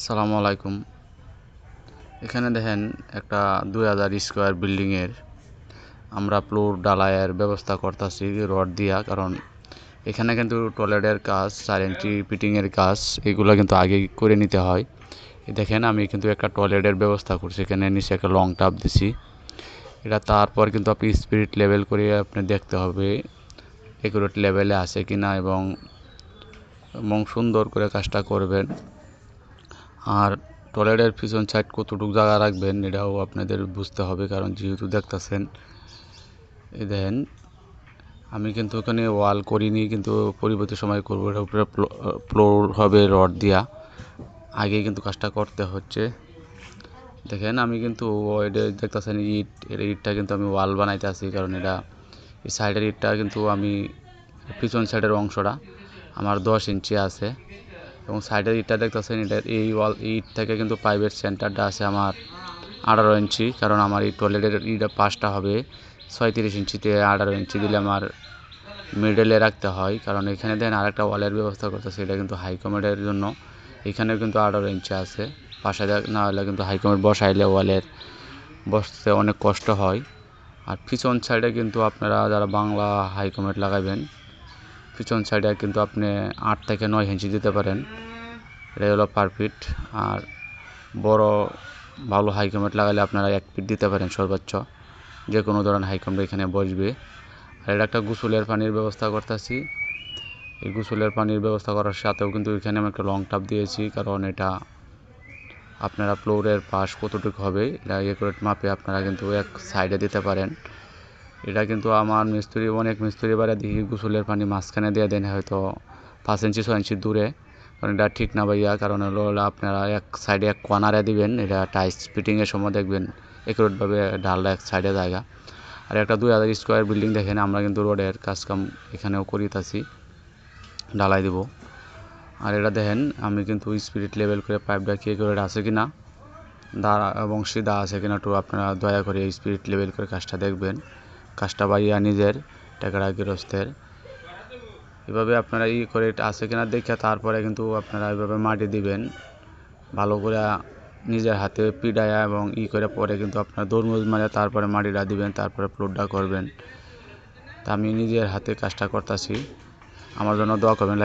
আসসালামু আলাইকুম। এখানে দেখেন একটা দুই হাজার স্কোয়ার বিল্ডিংয়ের আমরা ফ্লোর ডালাইয়ের ব্যবস্থা করতেছি রড দিয়া, কারণ এখানে কিন্তু টয়লেটের কাজ, চার ইঞ্চি ফিটিংয়ের কাজ, এগুলো কিন্তু আগে করে নিতে হয়। দেখেন আমি কিন্তু একটা টয়লেটের ব্যবস্থা করছি, এখানে নিচে একটা লং টাপ দিছি। এটা তারপর কিন্তু আপনি স্পিরিট লেভেল করে আপনি দেখতে হবে একুরেট লেভেলে আছে কিনা এবং এবং সুন্দর করে কাজটা করবেন। আর টয়লেটের পিছন সাইড কতটুকু জায়গা রাখবেন, এটাও আপনাদের বুঝতে হবে, কারণ যেহেতু দেখতেছেন, এই দেখেন, আমি কিন্তু ওখানে ওয়াল করিনি, কিন্তু পরবর্তী সময় করব এটার উপরে ফ্লোর হবে রড দিয়া। আগে কিন্তু কাজটা করতে হচ্ছে। দেখেন, আমি কিন্তু এটা দেখতেছেন ইট, এর ইটটা কিন্তু আমি ওয়াল বানাইতে আসি কারণ এটা এই সাইডের ইটটা কিন্তু আমি পিছন সাইডের অংশটা, আমার দশ ইঞ্চি আছে। এবং সাইডের ইটটা দেখতেছেন, এটা এই ওয়াল, ইট থেকে কিন্তু পাইপের সেন্টারটা আছে আমার আঠারো ইঞ্চি, কারণ আমার এই টয়লেটের ইটা পাশটা হবে ছয়ত্রিশ ইঞ্চিতে আঠারো ইঞ্চি দিলে আমার মিডলে রাখতে হয়। কারণ এখানে দেন আরেকটা ওয়ালের ব্যবস্থা করতেছে, এটা কিন্তু হাইকমেডের জন্য। এখানেও কিন্তু আঠারো ইঞ্চি আছে, পাশে না হলে কিন্তু হাইকমেড বসাইলে ওয়ালের বসতে অনেক কষ্ট হয়। আর পিছন সাইডে কিন্তু আপনারা যারা বাংলা হাইকমেড লাগাবেন পিছন সাইডে কিন্তু আপনি আট থেকে নয় ইঞ্চি দিতে পারেন। এটা হলো পার ফিট আর বড় ভালো হাইকমেট লাগালে আপনারা এক ফিট দিতে পারেন সর্বোচ্চ। যে কোনো ধরনের হাইকমেট এখানে বসবে। আর এটা একটা গোসলের পানির ব্যবস্থা করতেছি। এই গোসলের পানির ব্যবস্থা করার সাথেও কিন্তু এখানে আমি একটা লং টাপ দিয়েছি। কারণ এটা আপনারা ফ্লোরের পাশ কতটুকু হবে, এটা একুরেট মাপে আপনারা কিন্তু এক সাইডে দিতে পারেন। এটা কিন্তু আমার মিস্ত্রি, অনেক মিস্ত্রি বারে দেখি গোসলের পানি মাঝখানে দিয়ে দেন হয়তো পাঁচ ইঞ্চি, ছয় ইঞ্চি দূরে। কারণ এটা ঠিক না ভাইয়া, কারণ হলো আপনারা এক সাইডে এক কর্নারে দিবেন, এটা টাইস ফিটিংয়ের সময় দেখবেন একুরেটভাবে ডালটা এক সাইডে জায়গা। আর একটা দুই হাজার স্কোয়ার বিল্ডিং দেখেন, আমরা কিন্তু রোডের কাজকাম এখানেও করিতেছি, ঢালাই দিব। আর এটা দেখেন, আমি কিন্তু স্পিরিট লেভেল করে পাইপটা কে করে আছে কি না দা এবং সিধা আছে কিনা একটু আপনারা দয়া করে স্পিরিট লেভেল করে কাজটা দেখবেন। কাজটা বাড়িয়া নিজের টেকারা গৃহস্থের। এভাবে আপনারা ই করে আছে কিনা দেখে তারপরে কিন্তু আপনারা এভাবে মাটি দিবেন। ভালো করে নিজের হাতে পিডায়া এবং ই করে পরে কিন্তু আপনারা দরমুজ মারে তারপরে মাটিটা দিবেন, তারপরে প্লটটা করবেন। তা আমি নিজের হাতে কাজটা করতেছি। আমার জন্য দোয়া করবেন।